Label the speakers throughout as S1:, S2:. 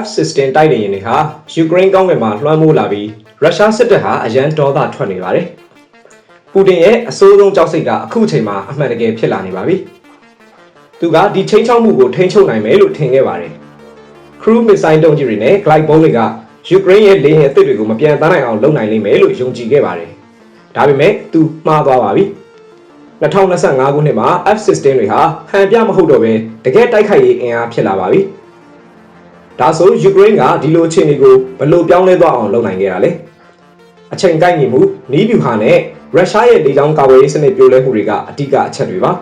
S1: F-16 တိုက်လေယာဉ်တွေဟာယူကရိန်းကောင်းကင်မှာလွှမ်းမိုးလာပြီးရုရှားစစ်တပ်ဟာအရန်ဒေါသထွက်နေပါတယ်။ပူတင်ရဲ့အဆိုးဆုံးကြောက်စိတ်ကအခုချိန်မှာအမှန်တကယ်ဖြစ်လာနေပါပြီ။သူကဒီချိန်ချောက်မှုကိုထိန်းချုပ်နိုင်မယ်လို့ထင်ခဲ့ပါတယ်။ Cruise missile တုံးကြီးတွေနဲ့ glide bomb တွေကယူကရိန်းရဲ့လေယာဉ်အသစ်တွေကိုမပြန်သားနိုင်အောင်လုပ်နိုင်လိမ့်မယ်လို့ယုံကြည်ခဲ့ပါတယ်။ဒါပေမဲ့သူမှားသွားပါပြီ။2025ခုနှစ်မှာ F-16 တွေဟာဟန်ပြမဟုတ်တော့ဘဲတကယ်တိုက်ခိုက်ရေးအင်အားဖြစ်လာပါပြီ။ ဒါဆိုယူကရိန်းကဒီလိုအခြေအနေကိုဘယ်လိုပြောင်းလဲသွားအောင်လုပ်နိုင်ခဲ့တာလဲ။အချိန်ကိုက်ညီမှုနီးဗျူဟာနဲ့ရုရှားရဲ့လေကြောင်းကာကွယ်ရေးစနစ်ပြိုလဲမှုတွေကအဓိကအချက်တွေပါ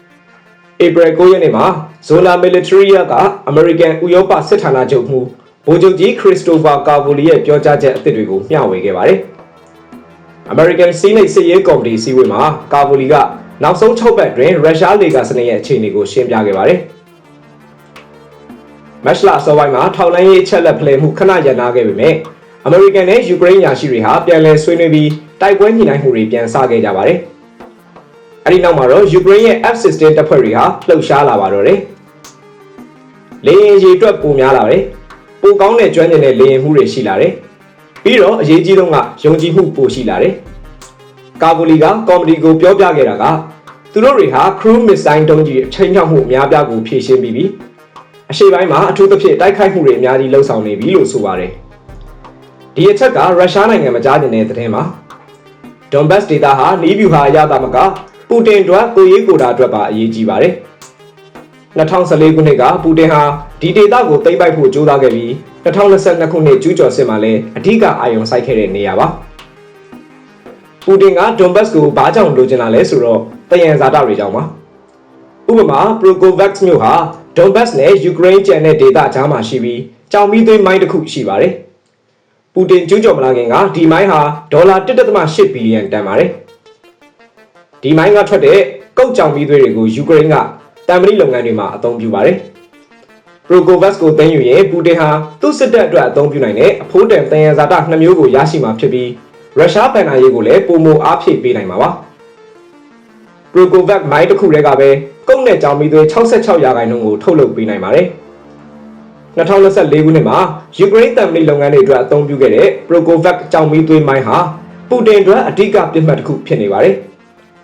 S1: ။ April 9ရက်နေ့မှာ Zola Military ကအမေရိကန်ဥရောပစစ်ဌာနချုပ်မှုဗိုလ်ချုပ်ကြီးခရစ္စတိုဖာကာဗိုလီရဲ့ပြောကြားချက်အသစ်တွေကိုမျှဝေခဲ့ပါတယ်။ American Senate စစ်ရေးကော်မတီစည်းဝေးမှာကာဗိုလီကနောက်ဆုံး6ပတ်တွင်ရုရှားလေကာစနစ်ရဲ့အခြေအနေကိုရှင်းပြခဲ့ပါတယ်။ မက်ရှလာအစောပိုင်းမှာထောက်လိုင်းရေးအချက်လက်ဖလှယ်မှုခဏရန်နာခဲ့ပေမဲ့အမေရိကန်နဲ့ယူကရိန်းယာရှိတွေဟာပြန်လည်ဆွေးနွေးပြီးတိုက်ပွဲညှိနှိုင်းမှုတွေပြန်စခဲ့ကြပါတယ်။အဲဒီနောက်မှာတော့ယူကရိန်းရဲ့ F-16 တပ်ဖွဲ့တွေဟာလှုပ်ရှားလာပါတော့တယ်။လေယာဉ်ရေအတွက်ပိုများလာတယ်။ပိုကောင်းတဲ့ကျွမ်းကျင်တဲ့လေယာဉ်မှုတွေရှိလာတယ်။ပြီးတော့အရေးကြီးဆုံးကယုံကြည်မှုပိုရှိလာတယ်။ကာဗိုလီကကော်မတီကိုပြောပြခဲ့တာကသူတို့တွေဟာ cruise missile တုံးကြီးအချိန်ချောက်မှုအများပြားကိုဖြည့်ရှင်းပြီးပြီ။ အရှိပိုင်းမှာအထူးသဖြင့်တိုက်ခိုက်မှုတွေအများကြီးလှုပ်ဆောင်နေပြီလို့ဆိုပါတယ်။ဒီအချက်ကရုရှားနိုင်ငံမကြားကျင်တဲ့သတင်းပါ။ Donbas ဒေသဟာနီးဗျူဟာအရသာမကပူတင်အတွက်ကိုရေးကိုတာအတွက်ပါအရေးကြီးပါတယ်။2014ခုနှစ်ကပူတင်ဟာဒီဒေသကိုသိမ်းပိုက်ဖို့ကြိုးစားခဲ့ပြီး2022ခုနှစ်ကျူးကျော်စစ်မှာလည်းအဓိကအာရုံစိုက်ခဲ့တဲ့နေရာပါ။ပူတင်က Donbas ကိုဘာကြောင့်လိုချင်လာလဲဆိုတော့တယံဇာတတွေကြောင့်ပါ။ဥပမာ Prokovac မြို့ဟာ Donbas နဲ့ယူကရိန်းကျန်တဲ့ဒေသကြားမှာရှိပြီးကြောင်မီးသွေးမိုင်းတစ်ခုရှိပါတယ်။ပူတင်ကျူးကျော်မလာခင်ကဒီမိုင်းဟာဒေါ်လာ1.8ဘီလီယံတန်ပါတယ်။ဒီမိုင်းကထွက်တဲ့ကုတ်ကြောင်မီးသွေးတွေကိုယူကရိန်းကတံမဏိလုပ်ငန်းတွေမှာအသုံးပြုပါတယ်။ Prokovac ကိုသိမ်းယူရင်ပူတင်ဟာသူ့စစ်တပ်အတွက်အသုံးပြုနိုင်တဲ့အဖိုးတန်တန်ရဇာတနှစ်မျိုးကိုရရှိမှာဖြစ်ပြီးရုရှားဗန်နာရေးကိုလည်းပုံမအားဖြည့်ပေးနိုင်မှာပါ။ Prokovac မိုင်းတစ်ခုတည်းကပဲ ကုတ်နဲ့ကြောင်မီသွေး66ရာခိုင်နှုန်းကိုထုတ်လုပ်ပေးနိုင်ပါတယ်။2024ခုနှစ်မှာယူကရိန်းတံမဏိလုပ်ငန်းတွေအတွက်အသုံးပြုခဲ့တဲ့ Prokovac ကြောင်မီသွေးမိုင်းဟာပူတင်အတွက်အဓိကပြစ်မှတ်တစ်ခုဖြစ်နေပါတယ်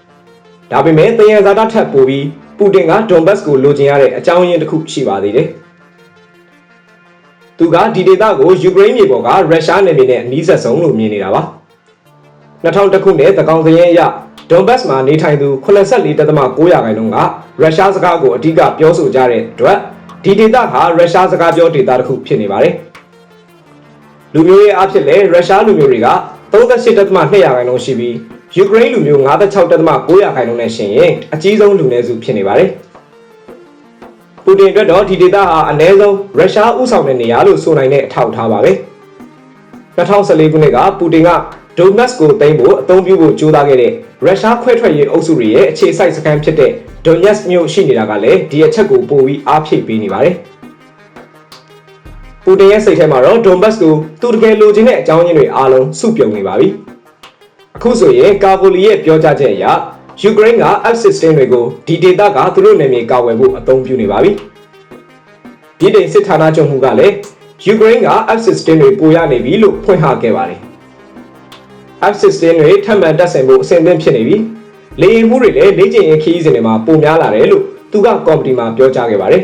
S1: ။ဒါပေမဲ့တယံဇာတထပ်ပိုပြီးပူတင်ကဒွန်ဘတ်စ်ကိုလိုချင်ရတဲ့အကြောင်းရင်းတစ်ခုရှိပါသေးတယ်။သူကဒီဒေသကိုယူကရိန်းမြေပေါ်ကရုရှားနယ်မြေနဲ့အနီးဆက်ဆုံးလို့မြင်နေတာပါ။ 2000ခုနှစ်သကောင်စရင်အရဒွန်ဘတ်စ်မှာနေထိုင်သူ84.9ရာခိုင်နှုန်းကရုရှားစကားကိုအဓိကပြောဆိုကြတဲ့အတွက်ဒီဒေသဟာရုရှားစကားပြောဒေသတစ်ခုဖြစ်နေပါတယ်။လူမျိုးရေးအဖြစ်လဲရုရှားလူမျိုးတွေက38.2ရာခိုင်နှုန်းရှိပြီးယူကရိန်းလူမျိုး56.9ရာခိုင်နှုန်းနဲ့ရှင်ရင်အကြီးဆုံးလူနည်းစုဖြစ်နေပါတယ်။ပူတင်အတွက်တော့ဒီဒေသဟာအနည်းဆုံးရုရှားဥဆောင်တဲ့နေရာလို့ဆိုနိုင်တဲ့အထောက်အထားပါပဲ။2014ခုနှစ်ကပူတင်က ဒိုမတ်ကိုသိမ်းဖို့အသုံးပြုဖို့ကြိုးစားခဲ့တဲ့ရုရှားခွဲထွက်ရေးအုပ်စုတွေရဲ့အခြေစိုက်စခန်းဖြစ်တဲ့ဒွန်ယက်စ်မြို့ရှိနေတာကလည်းဒီအချက်ကိုပိုပြီးအားဖြည့်ပေးနေပါတယ်။ပူတင်ရဲ့စိတ်ထဲမှာတော့ဒွန်ဘတ်ကိုသူတကယ်လိုချင်တဲ့အကြောင်းရင်းတွေအားလုံးစုပြုံနေပါပြီ။အခုဆိုရင်ကာဗိုလီရဲ့ပြောကြားချက်အရယူကရိန်းက F-16 တွေကိုဒီဒေသကသူတို့နယ်မြေကာဝယ်ဖို့အသုံးပြုနေပါပြီ။ဒီတိန်စစ်ဌာနချုပ်မှုကလည်းယူကရိန်းက F-16 တွေပိုရနေပြီလို့ဖွင့်ဟခဲ့ပါတယ်။ F-16 တွေထပ်မံတက်ဆင်ဖို့အဆင်သင့်ဖြစ်နေပြီ။လေယာဉ်မှုတွေလည်းလေ့ကျင့်ရေးခရီးစဉ်တွေမှာပိုများလာတယ်လို့သူကကော်မတီမှာပြောကြားခဲ့ပါတယ်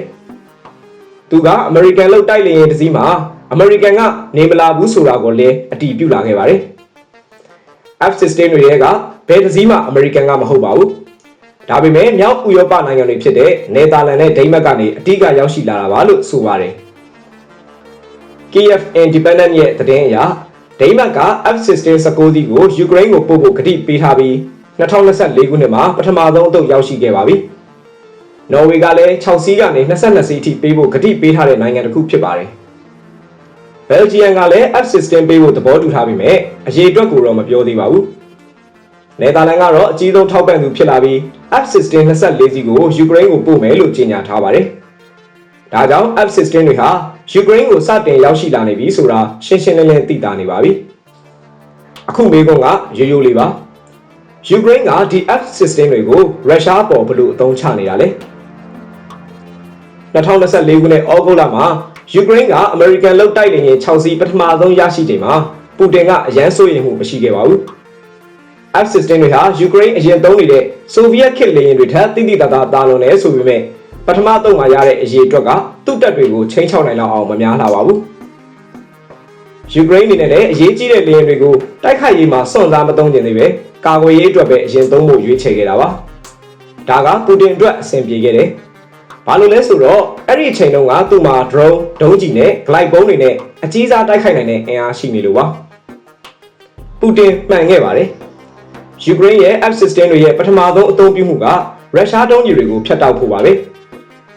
S1: ။သူကအမေရိကန်လောက်တိုက်လေယာဉ်တစ်စီးမှာအမေရိကန်ကနေမလာဘူးဆိုတာကိုလည်းအတည်ပြုလာခဲ့ပါတယ်။ F-16 တွေရဲ့ကဘယ်တစ်စီးမှအမေရိကန်ကမဟုတ်ပါဘူး။ဒါပေမဲ့မြောက်ဥရောပနိုင်ငံတွေဖြစ်တဲ့နယ်သာလန်နဲ့ဒိန်းမတ်ကနေအတိအကရောက်ရှိလာတာပါလို့ဆိုပါတယ်။ Kiev Independent ရဲ့သတင်းအရ ဒိန်းမတ်က F-16 19စီးကိုယူကရိန်းကိုပို့ဖို့ကတိပေးထားပြီး2024ခုနှစ်မှာပထမဆုံးအသုတ်ရောက်ရှိခဲ့ပါပြီ။နော်ဝေကလည်း6စီးကနေ22စီးအထိပေးဖို့ကတိပေးထားတဲ့နိုင်ငံတစ်ခုဖြစ်ပါတယ်။ဘယ်လ်ဂျီယံကလည်း F-16 ပေးဖို့သဘောတူထားပေမဲ့အရေးအတွက်ကိုတော့မပြောသေးပါဘူး။နယ်သာလန်ကတော့အကြီးဆုံးထောက်ပံ့သူဖြစ်လာပြီး F-16 24စီးကိုယူကရိန်းကိုပို့မယ်လို့ကြေညာထားပါတယ်။ဒါကြောင့် F-16 တွေဟာ ယူကရိန်းကိုစတင်ရောက်ရှိလာနေပြီဆိုတာရှင်းရှင်းလင်းလင်းသိတာနေပါပြီ။အခုမေးခွန်းကရိုးရိုးလေးပါ။ယူကရိန်းကဒီ F-16 တွေကိုရုရှားပေါ်ဘလို့အသုံးချနေတာလဲ။2024ခုနှစ်ဩဂုတ်လမှာယူကရိန်းကအမေရိကန်လုတ်တိုက်လေယာဉ်6စီးပထမဆုံးရရှိချိန်မှာပူတင်ကအရန်စိုးရိမ်မှုမရှိခဲ့ပါဘူး F-16 တွေဟာယူကရိန်းအရင်သုံးနေတဲ့ဆိုဗီယက်ခေတ်လေယာဉ်တွေထက်တိတိတသားတာလွန်တယ်ဆိုပေမဲ့ ပထမသုံးမှာရတဲ့အရေးအတွက်ကသူ့တပ်တွေကိုချိန်ချောက်နိုင်တော့အောင်မများလာပါဘူးယူကရိန်းအနေနဲ့လည်းအရေးကြီးတဲ့လေယာဉ်တွေကိုတိုက်ခိုက်ရေးမှာစွန့်စားမသုံးကျင်သေးပဲကာကွယ်ရေးအတွက်ပဲအရင်သုံးဖို့ရွေးချယ်ခဲ့တာပါဒါကပူတင်အတွက်အဆင်ပြေခဲ့တယ်ဘာလို့လဲဆိုတော့အဲ့ဒီအချိန်တုန်းကသူ့မှာ drone ဒုံးကျည်နဲ့ glide ပုံးတွေနဲ့အကြီးစားတိုက်ခိုက်နိုင်တဲ့အင်အားရှိနေလို့ပါပူတင်မှန်ခဲ့ပါတယ်ယူကရိန်းရဲ့ F-16 တွေရဲ့ပထမဆုံးအသုံးပြုမှုကရုရှားဒုံးကျည်တွေကိုဖျက်တောက်ဖို့ပါပဲ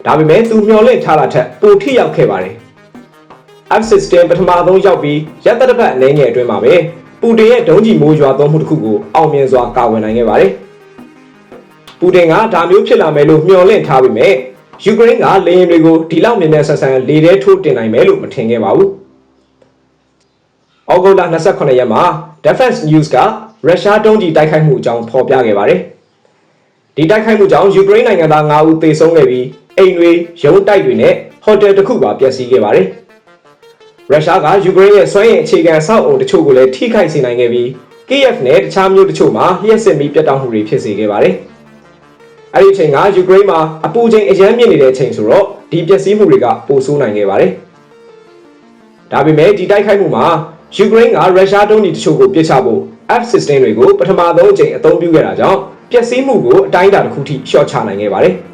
S1: ဒါပေမဲ့သူမျှော်လင့်ထားတာထက်ပိုထိရောက်ခဲ့ပါတယ် F-16 ပထမဆုံးရောက်ပြီးရက်သက်တစ်ပတ်အနေငယ်အတွင်းမှာပဲပူတင်ရဲ့ဒုံးကျည်မိုးရွာသွန်းမှုတစ်ခုကိုအောင်မြင်စွာကာကွယ်နိုင်ခဲ့ပါတယ်ပူတင်ကဒါမျိုးဖြစ်လာမယ်လို့မျှော်လင့်ထားပေမဲ့ယူကရိန်းကလေယာဉ်တွေကိုဒီလောက်မြင်တဲ့ဆက်ဆံလေထဲထိုးတင်နိုင်မယ်လို့မထင်ခဲ့ပါဘူး။ဩဂုတ်လ28ရက်မှာ Defense News ကရုရှားတုံးကြီးတိုက်ခိုက်မှုအကြောင်းဖော်ပြခဲ့ပါတယ်။ဒီတိုက်ခိုက်မှုကြောင့်ယူကရိန်းနိုင်ငံသား9ဦးသေဆုံးခဲ့ပြီး အိမ်တွေရုံးတိုက်တွေနဲ့ဟိုတယ်တစ်ခုပါပျက်စီးခဲ့ပါတယ်။ရုရှားကယူကရိန်းရဲ့စွမ်းရည်အခြေခံအဆောက်အုံတချို့ကိုလည်းထိခိုက်စေနိုင်ခဲ့ပြီး Kiev နဲ့တခြားမြို့တချို့မှာလျှက်စစ်မီးပြတ်တောက်မှုတွေဖြစ်စေခဲ့ပါတယ်။အဲ့ဒီအချိန်ကယူကရိန်းမှာအပူချိန်အရမ်းမြင့်နေတဲ့အချိန်ဆိုတော့ဒီပျက်စီးမှုတွေကပိုဆိုးနိုင်ခဲ့ပါတယ်။ဒါပေမဲ့ဒီတိုက်ခိုက်မှုမှာယူကရိန်းကရုရှားတုံးကြီးတချို့ကိုပစ်ချဖို့ F-16 တွေကိုပထမဆုံးအကြိမ်အသုံးပြုခဲ့တာကြောင့်ပျက်စီးမှုကိုအတိုင်းအတာတစ်ခုထိရှော့ချနိုင်ခဲ့ပါတယ်။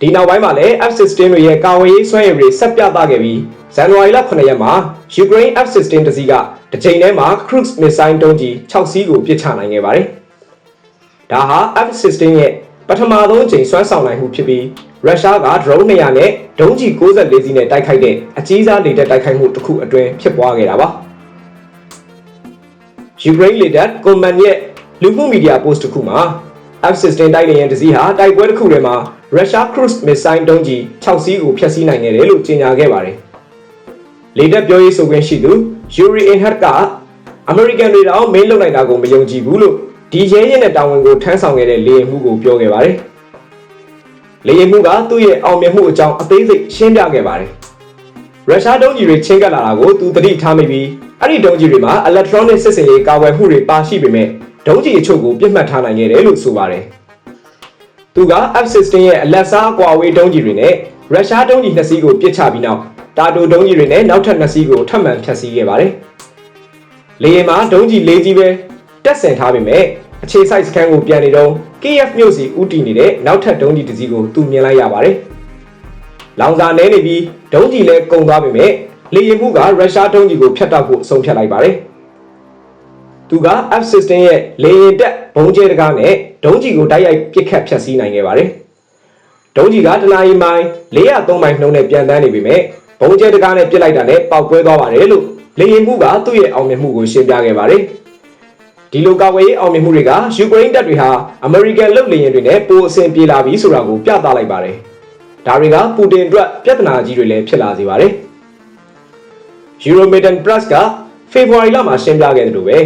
S1: ဒီနောက်ပိုင်းမှာလည်း F-16 တွေရဲ့ကာဝေးရေးစွမ်းရည်တွေဆက်ပြသခဲ့ပြီးဇန်နဝါရီလ9ရက်မှာယူကရိန်း F-16 တစ်စီးကတစ်ချိန်တည်းမှာ cruise missile တုံးကြီး6စီးကိုပစ်ချနိုင်ခဲ့ပါတယ်။ဒါဟာ F-16 ရဲ့ပထမဆုံးအကြိမ်စွမ်းဆောင်နိုင်မှုဖြစ်ပြီးရုရှားက drone 200နဲ့ဒုံးကျည်64စီးနဲ့တိုက်ခိုက်တဲ့အကြီးစားလေတပ်တိုက်ခိုက်မှုတစ်ခုအတွင်းဖြစ်ပွားခဲ့တာပါ။ Ukraine လေတပ် Command ရဲ့လူမှုမီဒီယာ post တစ်ခုမှာ F-16 တိုက်လေယာဉ်တစ်စီးဟာတိုက်ပွဲတစ်ခုထဲမှာ Russia Cruise Missile တုံးကြီး6စီးကိုဖျက်ဆီးနိုင်ခဲ့တယ်လို့ကြေညာခဲ့ပါတယ်။လေတပ်ပြောရေးဆိုခွင့်ရှိသူ Yuri Inhat ကအမေရိကန်တွေတော့မင်းလုံနိုင်တာကိုမယုံကြည်ဘူးလို့ဒီရဲရဲနဲ့တာဝန်ကိုထမ်းဆောင်ခဲ့တဲ့လေယာဉ်မှုကိုပြောခဲ့ပါတယ်။လေယာဉ်မှုကသူ့ရဲ့အောင်မြင်မှုအကြောင်းအသေးစိတ်ရှင်းပြခဲ့ပါတယ်။ရုရှားဒုံးကျည်တွေချင်းကပ်လာတာကိုသူသတိထားမိပြီးအဲ့ဒီဒုံးကျည်တွေမှာ electronic စစ်စင်ရေးကာဝယ်မှုတွေပါရှိပေမဲ့ဒုံးကျည်အချို့ကိုပြစ်မှတ်ထားနိုင်ခဲ့တယ်လို့ဆိုပါတယ်။ သူက F-16 ရဲ့အလက်စားကွာဝေးဒုံးကျည်တွေနဲ့ရုရှားဒုံးကျည်နှစ်စီးကိုပစ်ချပြီးနောက်တာတိုဒုံးကျည်တွေနဲ့နောက်ထပ်နှစ်စီးကိုထပ်မံဖျက်ဆီးခဲ့ပါတယ်။လေယာဉ်မှာဒုံးကျည်၄ကြီးပဲတက်ဆင်ထားပေမဲ့အခြေစိုက်စခန်းကိုပြန်နေတော့ KF မြို့စီဦးတည်နေတဲ့နောက်ထပ်ဒုံးကျည်တစ်စီးကိုသူမြင်လိုက်ရပါတယ်။လောင်စာနဲနေပြီးဒုံးကျည်လည်းကုန်သွားပေမဲ့လေယာဉ်မှုကရုရှားဒုံးကျည်ကိုဖျက်တောက်ဖို့ဆုံးဖြတ်လိုက်ပါတယ်။သူက F-16 ရဲ့လေယာဉ်တက်ဘုံကျဲတကားနဲ့ ဒုံးကျည်ကိုတိုက်ရိုက်ပစ်ခတ်ဖျက်ဆီးနိုင်ခဲ့ပါတယ်။ဒုံးကျည်ကတနာရီမိုင်403မိုင်နှုန်းနဲ့ပြန်တန်းနေပေမဲ့ဘုံကျဲတကားနဲ့ပစ်လိုက်တာနဲ့ပေါက်ကွဲသွားပါတယ်လို့လေယာဉ်မှုကသူ့ရဲ့အောင်မြင်မှုကိုရှင်းပြခဲ့ပါတယ်။ဒီလိုကာကွယ်ရေးအောင်မြင်မှုတွေကယူကရိန်းတပ်တွေဟာအမေရိကန်လုပ်လေယာဉ်တွေနဲ့ပိုအဆင်ပြေလာပြီဆိုတာကိုပြသလိုက်ပါတယ်။ဒါတွေကပူတင်အတွက်ပြဿနာကြီးတွေလည်းဖြစ်လာစေပါတယ်။ Euromaidan Plus ကဖေဖော်ဝါရီလမှာရှင်းပြခဲ့တယ်လို့ပဲ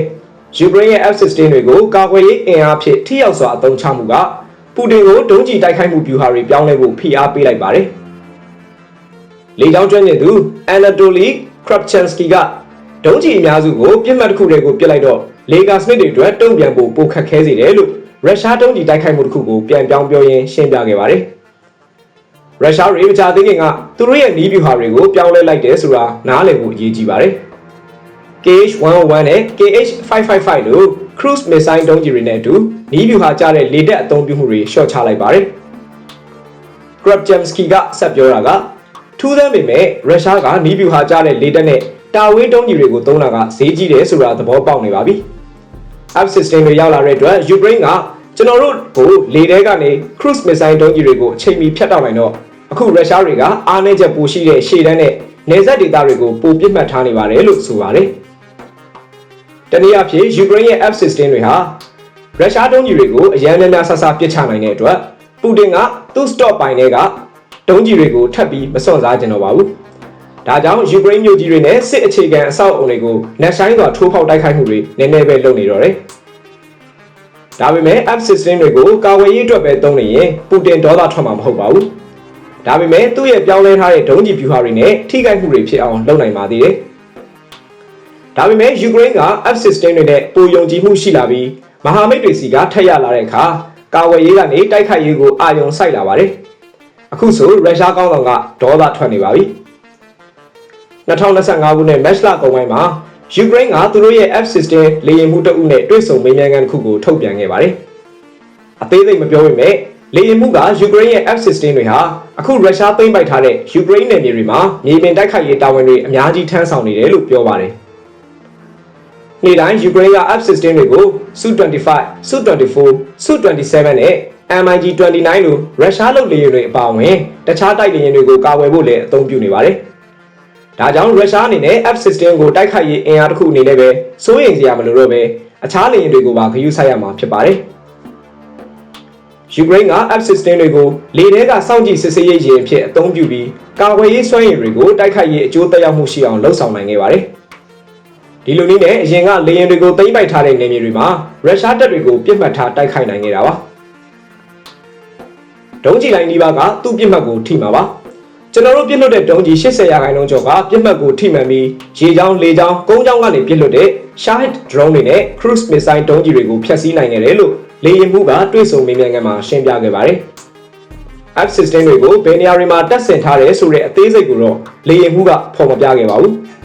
S1: ယူကရိန်းရဲ့ F-16 တွေကိုကာကွယ်ရေးအင်အားဖြင့်ထိရောက်စွာအသုံးချမှုကပူတင်ကိုဒုံးကျည်တိုက်ခိုက်မှုဗျူဟာတွေပြောင်းလဲဖို့ဖိအားပေးလိုက်ပါတယ်။လေကြောင်းကျွမ်းကျင်သူ Anatoly Kravchensky ကဒုံးကျည်အများစုကိုပြစ်မှတ်တစ်ခုတည်းကိုပစ်လိုက်တော့လေဂါစနစ်တွေအတွက်တုံ့ပြန်ဖို့ပိုခက်ခဲစေတယ်လို့ရုရှားတုံးကြီးတိုက်ခိုက်မှုတစ်ခုကိုပြန်ပြောင်းပြောရင်းရှင်းပြခဲ့ပါတယ်။ရုရှားတွေမကြသေးခင်ကသူတို့ရဲ့နီးဗျူဟာတွေကိုပြောင်းလဲလိုက်တယ်ဆိုတာနားလည်ဖို့အရေးကြီးပါတယ်။ KH-101 နဲ့ KH-555 လို့ cruise missile တုံးကြီးတွေနဲ့အတူနီးဗျူဟာကျတဲ့လေတပ်အသုံးပြုမှုတွေရှော့ချလိုက်ပါတယ်။ Krabjemsky ကဆက်ပြောတာကထူးဆန်းပေမဲ့ရုရှားကနီးဗျူဟာကျတဲ့လေတပ်နဲ့တာဝေးတုံးကြီးတွေကိုသုံးတာကဈေးကြီးတယ်ဆိုတာသဘောပေါက်နေပါပြီ။ F-16 တွေရောက်လာတဲ့အတွက်ယူကရိန်းကကျွန်တော်တို့ကိုလေထဲကနေ cruise missile ဒုံးကြီးတွေကိုအချိန်မီဖျက်တောက်နိုင်တော့အခုရုရှားတွေကအားနည်းချက်ပိုရှိတဲ့ရှေ့တန်းနဲ့နေဆက်ဒေသတွေကိုပိုပြစ်မှတ်ထားနေပါတယ်လို့ဆိုပါတယ်။ တနည်းအားဖြင့်ယူကရိန်းရဲ့ F-16 တွေဟာရုရှားဒုံးကြီးတွေကိုအရန်များများဆဆပစ်ချနိုင်တဲ့အတွက်ပူတင်ကသူ့ stop ပိုင်းတွေကဒုံးကြီးတွေကိုထပ်ပြီးမစွန့်စားကြတော့ပါဘူး။ဒါကြောင့်ယူကရိန်းမြို့ကြီးတွေနဲ့စစ်အခြေခံအဆောက်အုံတွေကိုနှက်ဆိုင်စွာထိုးဖောက်တိုက်ခိုက်မှုတွေနည်းနည်းပဲလုပ်နေတော့တယ်။ဒါပေမဲ့ F-16 တွေကိုကာဝေးရေးအတွက်ပဲသုံးနေရင်ပူတင်ဒေါသထွက်မှာမဟုတ်ပါဘူး။။ဒါပေမဲ့သူ့ရဲ့ပြောင်းလဲထားတဲ့ဒုံးကျည်ဖြူဟာတွေနဲ့ထိခိုက်မှုတွေဖြစ်အောင်လုပ်နိုင်ပါသေးတယ်။ ဒါပေမဲ့ယူကရိန်းက F-16 တွေနဲ့ပိုယုံကြည်မှုရှိလာပြီးမဟာမိတ်တွေစီကထက်ရလာတဲ့အခါကာဝယ်ရေးကနေတိုက်ခိုက်ရေးကိုအာရုံစိုက်လာပါတယ်။အခုဆိုရုရှားကောင်းဆောင်ကဒေါသထွက်နေပါပြီ။2025ခုနှစ်မတ်လကုန်ပိုင်းမှာယူကရိန်းကသူတို့ရဲ့ F-16 လေယာဉ်မှုတအုပ်နဲ့တွဲဆုံမေးမြန်းခန်းတစ်ခုကိုထုတ်ပြန်ခဲ့ပါတယ်။အသေးစိတ်မပြောပေမဲ့လေယာဉ်မှုကယူကရိန်းရဲ့ F-16 တွေဟာအခုရုရှားသိမ်းပိုက်ထားတဲ့ယူကရိန်းနယ်မြေတွေမှာမြေပြင်တိုက်ခိုက်ရေးတာဝန်တွေအများကြီးထမ်းဆောင်နေတယ်လို့ပြောပါတယ်။ နေ့တိုင်းယူကရိန်းက F-16 တွေကို Su-25, Su-24, Su-27 နဲ့ MiG-29 လိုရုရှားလုပ်လေယာဉ်တွေအပါအဝင်တခြားတိုက်လေယာဉ်တွေကိုကာဝယ်ဖို့လည်းအသုံးပြုနေပါတယ်။ဒါကြောင့်ရုရှားအနေနဲ့ F-16 ကိုတိုက်ခိုက်ရေးအင်အားတစ်ခုအနေနဲ့ပဲစိုးရိမ်စရာမလိုတော့ပဲအခြားလေယာဉ်တွေကိုပါဂရုစိုက်ရမှာဖြစ်ပါတယ်။ယူကရိန်းက F-16 တွေကိုလေထဲကစောင့်ကြည့်စစ်ဆေးရေးယာဉ်အဖြစ်အသုံးပြုပြီးကာကွယ်ရေးစွမ်းရည်တွေကိုတိုက်ခိုက်ရေးအကျိုးသက်ရောက်မှုရှိအောင်လှုံ့ဆော်နိုင်ခဲ့ပါတယ်။ ဒီလိုနည်းနဲ့အရင်ကလေယာဉ်တွေကိုသိမ်းပိုက်ထားတဲ့နေမြေတွေမှာရုရှားတပ်တွေကိုပြစ်မှတ်ထားတိုက်ခိုက်နိုင်ခဲ့တာပါ။ဒုံးကျည်လိုင်းဒီပါကသူ့ပြစ်မှတ်ကိုထိမှာပါ။ကျွန်တော်တို့ပြစ်လွတ်တဲ့ဒုံးကျည်80ရာခိုင်နှုန်းကျော်ကပြစ်မှတ်ကိုထိမှန်ပြီးရေချောင်းလေချောင်းကုန်းချောင်းကနေပြစ်လွတ်တဲ့ Shahid drone တွေနဲ့ cruise missile ဒုံးကျည်တွေကိုဖျက်ဆီးနိုင်ခဲ့တယ်လို့လေယာဉ်မှုကတွဲဆုံမေးမြန်းခန်းမှာရှင်းပြခဲ့ပါတယ်။ F-16 တွေကိုဘယ်နေရာတွေမှာတပ်ဆင်ထားတယ်ဆိုတဲ့အသေးစိတ်ကိုတော့လေယာဉ်မှုကဖော်မပြခဲ့ပါဘူး။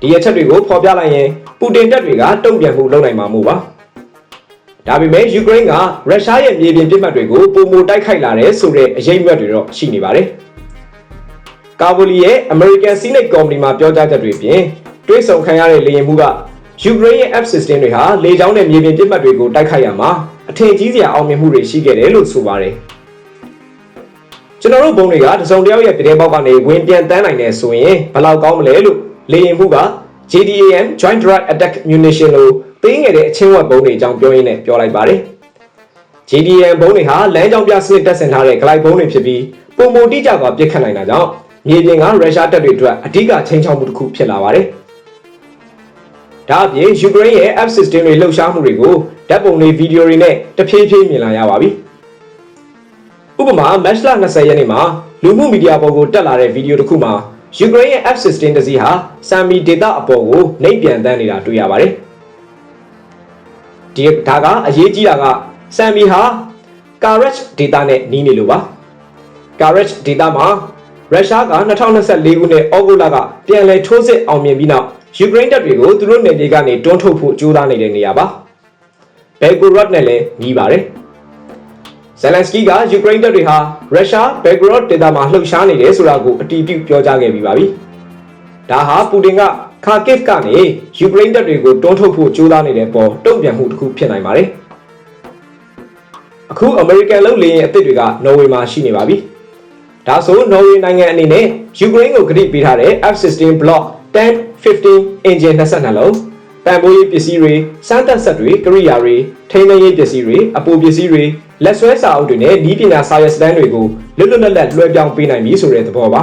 S1: ဒီအချက်တွေကိုဖော်ပြလိုက်ရင်ပူတင်တပ်တွေကတုံ့ပြန်မှုလုပ်နိုင်မှာမို့ပါ။ဒါပေမဲ့ယူကရိန်းကရုရှားရဲ့မြေပြင်ပစ်မှတ်တွေကိုပုံမတိုက်ခိုက်လာတယ်ဆိုတဲ့အရေးမြတ်တွေတော့ရှိနေပါတယ်။ကာဗိုလီရဲ့ American Senate Committee မှာပြောကြားချက်တွေပြင်တွဲဆုံခံရတဲ့လေယာဉ်မှုကယူကရိန်းရဲ့ F-16 တွေဟာလေကြောင်းနဲ့မြေပြင်ပစ်မှတ်တွေကိုတိုက်ခိုက်ရမှာအထင်ကြီးစရာအောင်မြင်မှုတွေရှိခဲ့တယ်လို့ဆိုပါတယ်။ကျွန်တော်တို့ဘုံတွေကတစုံတစ်ယောက်ရဲ့ပြည်ပေါက်ကနေဝင်ပြန်တန်းနိုင်တယ်ဆိုရင်ဘယ်လောက်ကောင်းမလဲလို့ လေရင်မှုက JDAM Joint Direct Attack Munition လို့ပေးငယ်တဲ့အချင်းဝက်ဘုံတွေအကြောင်းပြောရင်းနဲ့ပြောလိုက်ပါတယ်။ JDAM ဘုံတွေဟာလမ်းကြောင်းပြစနစ်တက်ဆင်ထားတဲ့ glide ဘုံတွေဖြစ်ပြီးပုံမတိကျစွာပြစ်ခတ်နိုင်တာကြောင့်မြေပြင်ကရုရှားတပ်တွေအတွက်အဓိကချိန်ချောက်မှုတစ်ခုဖြစ်လာပါတယ်။ဒါအပြင်ယူကရိန်းရဲ့ F-16 တွေလှုပ်ရှားမှုတွေကိုဓာတ်ပုံတွေဗီဒီယိုတွေနဲ့တဖြည်းဖြည်းမြင်လာရပါပြီ။ဥပမာ Match လ20ရက်နေ့မှာလူမှုမီဒီယာပေါ်ကိုတက်လာတဲ့ဗီဒီယိုတစ်ခုမှာ ယူကရိန်းရဲ့ F-16 တစီးဟာဆမ်မီဒေတာအပေါ်ကိုနှိပ်ပြန်တန်းနေတာတွေ့ရပါတယ်။ဒီဒါကအရေးကြီးတာကဆမ်မီဟာ Courage data နဲ့နီးနေလို့ပါ။ Courage data မှာရုရှားက2024ခုနှစ်ဩဂုတ်လကပြန်လည်ထိုးစစ်အောင်မြင်ပြီးနောက်ယူကရိန်းတပ်တွေကိုသူတို့နယ်မြေကနေတွန်းထုတ်ဖို့ကြိုးစားနေတဲ့နေရာပါဘယ်ဂိုရော့နဲ့လည်းညီးပါတယ် ဇယ်လန်စကီကယူကရိန်းတပ်တွေဟာရုရှားဘယ်ဂိုရော့ဒေသမှာလှုပ်ရှားနေတယ်ဆိုတာကိုအတည်ပြုပြောကြားခဲ့ပြီးပါပြီဒါဟာပူတင်ကခါကစ်ကနေယူကရိန်းတပ်တွေကိုတွန်းထုတ်ဖို့ကြိုးစားနေတဲ့ပေါ်တုံ့ပြန်မှုတစ်ခုဖြစ်နိုင်ပါတယ်အခုအမေရိကန်လုံလေယာဉ်အသစ်တွေကနော်ဝေမှာရှိနေပါပြီဒါဆိုနော်ဝေနိုင်ငံအနေနဲ့ယူကရိန်းကိုဂရိပေးထားတဲ့ F-16 Block 10 15 engine 22လုံးတန်ဖိုးရေးပစ္စည်းတွေစမ်းသပ်ဆက်တွေကရိယာတွေထိန်းသိမ်းရေးပစ္စည်းတွေအပိုပစ္စည်းတွေ လက်ဆွဲစာအုပ်တွေနဲ့ဤပညာစာရွက်စတမ်းတွေကိုလွတ်လွတ်လပ်လပ်လွှဲပြောင်းပေးနိုင်ပြီဆိုတဲ့သဘောပါ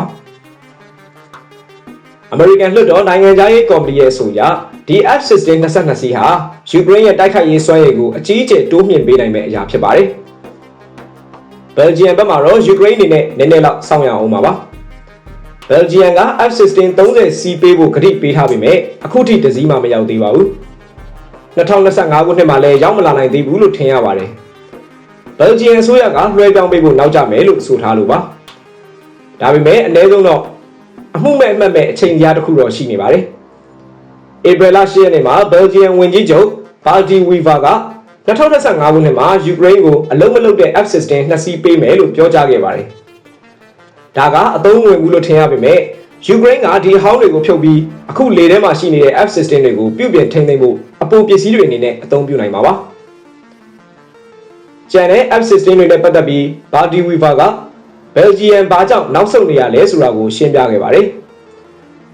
S1: အမေရိကန်လွှတ်တော်နိုင်ငံသားရေးကော်မတီရဲ့ဆိုရဒီ F-16 22စီးဟာယူကရိန်းရဲ့တိုက်ခိုက်ရေးစွမ်းရည်ကိုအကြီးအကျယ်တိုးမြှင့်ပေးနိုင်မယ့်အရာဖြစ်ပါတယ်။ဘယ်လ်ဂျီယံဘက်မှာတော့ယူကရိန်းအနေနဲ့နည်းနည်းလောက်စောင့်ရအောင်ပါပါ။ဘယ်လ်ဂျီယံက F-16 30 C ပေးဖို့ကတိပေးထားပေမဲ့အခုထိတစည်းမှမရောက်သေးပါဘူး2025ခုနှစ်မှာလည်းရောက်မလာနိုင်သေးဘူးလို့ထင်ရပါတယ် ဘယ်လ်ဂျီယံအစိုးရကလွှဲပြောင်းပေးဖို့နောက်ကျမယ်လို့ဆိုထားလို့ပါဒါပေမဲ့အနည်းဆုံးတော့အမှုမဲ့အမှတ်မဲ့အချိန်ကြားတစ်ခုတော့ရှိနေပါတယ်ဧပြီလ10ရက်နေ့မှာဘယ်လ်ဂျီယံဝန်ကြီးချုပ်ဘာဒီဝီဗာက2025ခုနှစ်မှာယူကရိန်းကိုအလုံးမလုံးတဲ့ F-16 နှစ်စီးပေးမယ်လို့ပြောကြားခဲ့ပါတယ်။ဒါကအသုံးဝင်ဘူးလို့ထင်ရပေမဲ့ယူကရိန်းကဒီဟောင်းတွေကိုဖြုတ်ပြီးအခုလေထဲမှာရှိနေတဲ့ F-16 တွေကိုပြုပြင်ထိန်းသိမ်းဖို့အပိုပစ္စည်းတွေအနေနဲ့အသုံးပြုနိုင်မှာပါ ကျန်တဲ့ F-16 တွေနဲ့ပတ်သက်ပြီးဘာဒီဝီဗာကဘယ်လ်ဂျီယံဘာကြောင့်နောက်ဆုတ်နေရလဲဆိုတာကိုရှင်းပြခဲ့ပါတယ်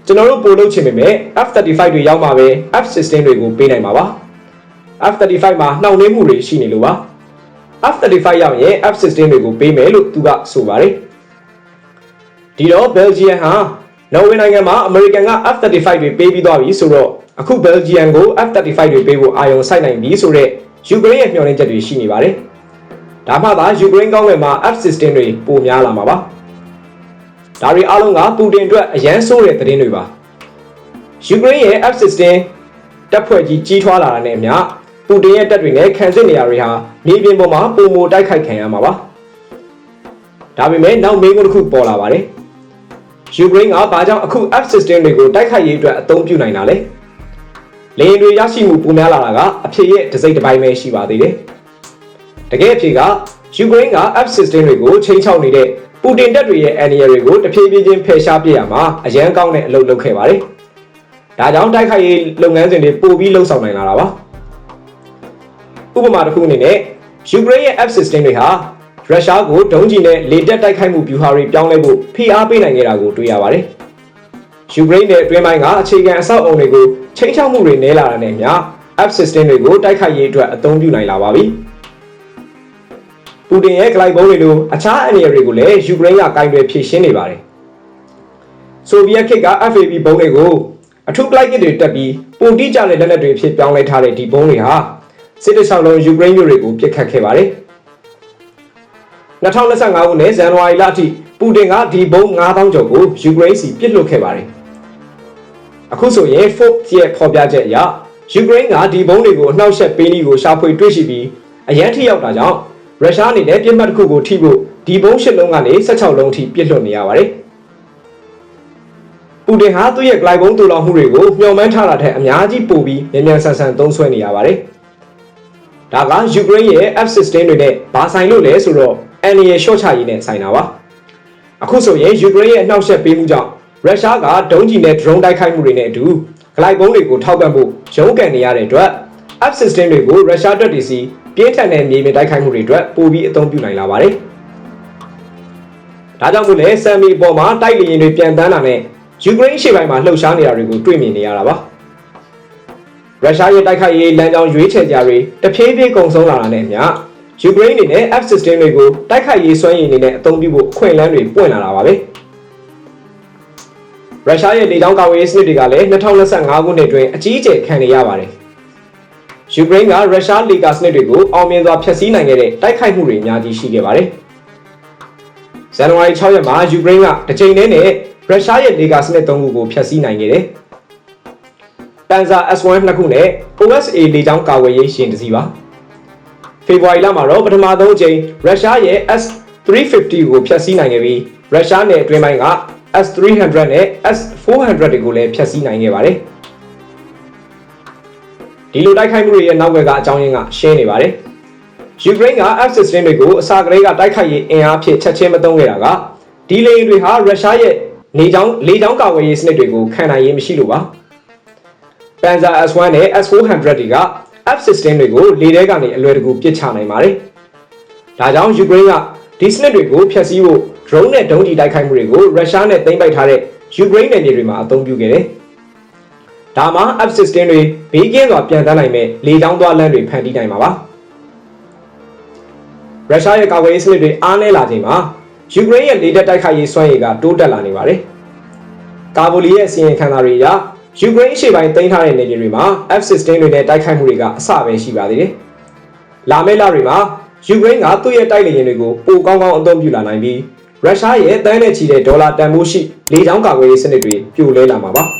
S1: ကျွန်တော်တို့ပို့လုပ်ချင်ပေမဲ့ F-35 တွေရောက်မှာပဲ F-16 တွေကိုပေးနိုင်မှာပါ F-35 မှာနှောင့်နှေးမှုတွေရှိနေလို့ပါ F-35 ရောက်ရင် F-16 တွေကိုပေးမယ်လို့သူကဆိုပါတယ်ဒီတော့ဘယ်လ်ဂျီယံဟာနော်ဝေနိုင်ငံမှာအမေရိကန်က F-35 တွေပေးပြီးသွားပြီဆိုတော့အခုဘယ်လ်ဂျီယံကို F-35 တွေပေးဖို့အာရုံစိုက်နိုင်ပြီဆိုတော့ယူကရိန်းရဲ့မျှော်လင့်ချက်တွေရှိနေပါတယ်။ ဒါမှသာယူကရိန်းကောင်းကင်မှာ F-16 တွေပိုများလာမှာပါ။ဒါတွေအားလုံးကပူတင်အတွက်အရန်ဆိုးတဲ့သတင်းတွေပါယူကရိန်းရဲ့ F-16 တပ်ဖွဲ့ကြီးကြီးထွားလာတာနဲ့အမျှပူတင်ရဲ့တပ်တွေနဲ့ခံစစ်နေရာတွေဟာမြေပြင်ပေါ်မှာပုံမတိုက်ခိုက်ခံရမှာပါဒါပေမဲ့နောက်မေးခွန်းတစ်ခုပေါ်လာပါတယ်ယူကရိန်းကဘာကြောင့်အခု F-16 တွေကိုတိုက်ခိုက်ရေးအတွက်အသုံးပြုနိုင်တာလဲလေယာဉ်တွေရရှိမှုပိုများလာတာကအဖြစ်ရဲ့တစ်စိတ်တစ်ပိုင်းပဲရှိပါသေးတယ် တကယ်အဖြစ်ကယူကရိန်းက F-16 တွေကိုချိန်ချောက်နေတဲ့ပူတင်တပ်တွေရဲ့အန်ရီတွေကိုတဖြည်းဖြည်းချင်းဖယ်ရှားပြရမှာအရန်ကောင်းတဲ့အလုပ်လုပ်ခဲ့ပါတယ်ဒါကြောင့်တိုက်ခိုက်ရေးလုပ်ငန်းစဉ်တွေပိုပြီးလှုပ်ဆောင်နိုင်လာတာပါဥပမာတစ်ခုအနေနဲ့ယူကရိန်းရဲ့ F-16 တွေဟာရုရှားကိုဒုံးကျည်နဲ့လေတက်တိုက်ခိုက်မှုဗျူဟာတွေပြောင်းလဲဖို့ဖိအားပေးနိုင်ခဲ့တာကိုတွေ့ရပါတယ်။ယူကရိန်းရဲ့အတွင်းပိုင်းကအခြေခံအဆောက်အုံတွေကိုချိန်ချောက်မှုတွေနည်းလာတာနဲ့အမျှ F-16 တွေကိုတိုက်ခိုက်ရေးအတွက်အသုံးပြုနိုင်လာပါပြီ။ ပူတင်ရဲ့ဂလိုက်ဘုံတွေလိုအခြားအနေတွေကိုလည်းယူကရိန်းကကင်တွယ်ဖြည့်ရှင်းနေပါတယ်။ဆိုဗီယက်ခေတ်က FAB ဘုံတွေကိုအထူးဂလိုက်ကစ်တွေတက်ပြီးပုံတိကျတဲ့လက်နက်တွေဖြစ်ပြောင်းလဲထားတဲ့ဒီဘုံတွေဟာစစ်တပ်ဆောင်လုံးယူကရိန်းမျိုးတွေကိုပြစ်ခတ်ခဲ့ပါတယ်။2025ခုနှစ်ဇန်နဝါရီလအထိပူတင်ကဒီဘုံ9000ကျော်ကိုယူကရိန်းစီပစ်လွတ်ခဲ့ပါတယ်။အခုဆိုရင် Forbes ရဲ့ဖော်ပြချက်အရယူကရိန်းကဒီဘုံတွေကိုအနှောက်အယှက်ပေးနည်းကိုရှာဖွေတွေ့ရှိပြီးအရန်ထိရောက်တာကြောင့် ရုရှားအနေနဲ့ပြစ်မှတ်တစ်ခုကိုထိဖို့ဒီဘုံ၈လုံးကနေ16လုံးထိပစ်လွတ်နေရပါတယ်။ပူတင်ဟာသူ့ရဲ့ဂလိုက်ဘုံတူလောင်မှုတွေကိုမျှော်မှန်းထားတာထက်အများကြီးပိုပြီးမြန်မြန်ဆန်ဆန်သုံးစွဲနေရပါတယ်။ဒါကယူကရိန်းရဲ့ F-16 တွေနဲ့ဘာဆိုင်လို့လဲဆိုတော့အန်ရီရဲ့ short ချရေးနဲ့ဆိုင်တာပါအခုဆိုရင်ယူကရိန်းရဲ့အနှောက်အယှက်ပေးမှုကြောင့်ရုရှားကဒုံးကျည်နဲ့ drone တိုက်ခိုက်မှုတွေနဲ့အတူဂလိုက်ဘုံတွေကိုထောက်ပံ့ဖို့ရုန်းကန်နေရတဲ့အတွက် F-16 တွေကိုရုရှားတပ်တွေစီပြင်းထန်တဲ့မြေပြင်တိုက်ခိုက်မှုတွေအတွက်ပိုပြီးအသုံးပြုနိုင်လာပါတယ်ဒါကြောင့်မို့လဲဆမ်မီပေါ်မှာတိုက်လေယာဉ်တွေပြန်တန်းလာနဲ့ယူကရိန်းရှေ့ပိုင်းမှာလှုပ်ရှားနေတာတွေကိုတွေ့မြင်နေရတာပါရုရှားရဲ့တိုက်ခိုက်ရေးလမ်းကြောင်းရွေးချယ်ကြတွေတဖြည်းဖြည်းကုန်ဆုံးလာတာနဲ့အမျှယူကရိန်းအနေနဲ့ F-16 တွေကိုတိုက်ခိုက်ရေးစွမ်းရည်အနေနဲ့အသုံးပြုဖို့ခွင့်လန်းတွေပွင့်လာတာပါပဲရုရှားရဲ့လေကြောင်းကာကွယ်ရေးစနစ်တွေကလည်း2025ခုနှစ်အတွင်းအကြီးအကျယ်ခံနေရပါတယ် ယူကရိန်းကရုရှားလေကာစနစ်တွေကိုအောင်မြင်စွာဖျက်ဆီးနိုင်ခဲ့တဲ့တိုက်ခိုက်မှုတွေအများကြီးရှိခဲ့ပါတယ်ဇန်နဝါရီ6ရက်မှာယူကရိန်းကတစ်ချိန်တည်းနဲ့ရုရှားရဲ့လေကာစနစ်၃ခုကိုဖျက်ဆီးနိုင်ခဲ့တယ်ပန်ဇာ S1 နှစ်ခုနဲ့ OSA လေကြောင်းကာကွယ်ရေးရှင်တစ်စီးပါဖေဖော်ဝါရီလမှာတော့ပထမဆုံးအကြိမ်ရုရှားရဲ့ S350 ကိုဖျက်ဆီးနိုင်ခဲ့ပြီးရုရှားနယ်အတွင်းပိုင်းက S300 နဲ့ S400 တွေကိုလည်းဖျက်ဆီးနိုင်ခဲ့ပါတယ်။ ဒီလိုတိုက်ခိုက်မှုတွေရဲ့နောက်ွယ်ကအကြောင်းရင်းကရှင်းနေပါတယ်။ယူကရိန်းက F-16 တွေကိုအစာကလေးကတိုက်ခိုက်ရေးအင်အားဖြင့်ချက်ချင်းမသုံးခဲ့တာကဒီလေယာဉ်တွေဟာရုရှားရဲ့နေကြောင်းလေကြောင်းကာကွယ်ရေးစနစ်တွေကိုခံနိုင်ရေးမရှိလို့ပါ။ Panzer S1 နဲ့ S400 တွေက F-16 တွေကိုလေထဲကနေအလွယ်တကူပစ်ချနိုင်ပါတယ်။ဒါကြောင့်ယူကရိန်းကဒီစနစ်တွေကိုဖျက်ဆီးဖို့ drone နဲ့ဒုံးကျည်တိုက်ခိုက်မှုတွေကိုရုရှားနဲ့သိမ်းပိုက်ထားတဲ့ယူကရိန်းနယ်မြေတွေမှာအသုံးပြုခဲ့တယ်။ ဒါမှ F-16 တွေဘေးကင်းစွာပြန်တန်းနိုင်မဲ့လေကြောင်းသွားလမ်းတွေဖန်တီးနိုင်မှာပါ။ရုရှားရဲ့ကာကွယ်ရေးစနစ်တွေအားနည်းလာချိန်မှာယူကရိန်းရဲ့လေတပ်တိုက်ခိုက်ရေးစွမ်းရည်ကတိုးတက်လာနေပါတယ်။ကာဗိုလီရဲ့စီရင်ခံစာတွေအရယူကရိန်းရှေ့ပိုင်းတင်ထားတဲ့နေပြည်တွေမှာ F-16 တွေနဲ့တိုက်ခိုက်မှုတွေကအဆပဲရှိပါသေးတယ်။လာမယ့်လတွေမှာယူကရိန်းကသူ့ရဲ့တိုက်လေယာဉ်တွေကိုပိုကောင်းကောင်းအသုံးပြုလာနိုင်ပြီးရုရှားရဲ့တန်းနဲ့ချီတဲ့ဒေါ်လာတန်ဖိုးရှိလေကြောင်းကာကွယ်ရေးစနစ်တွေပြိုလဲလာမှာပါ။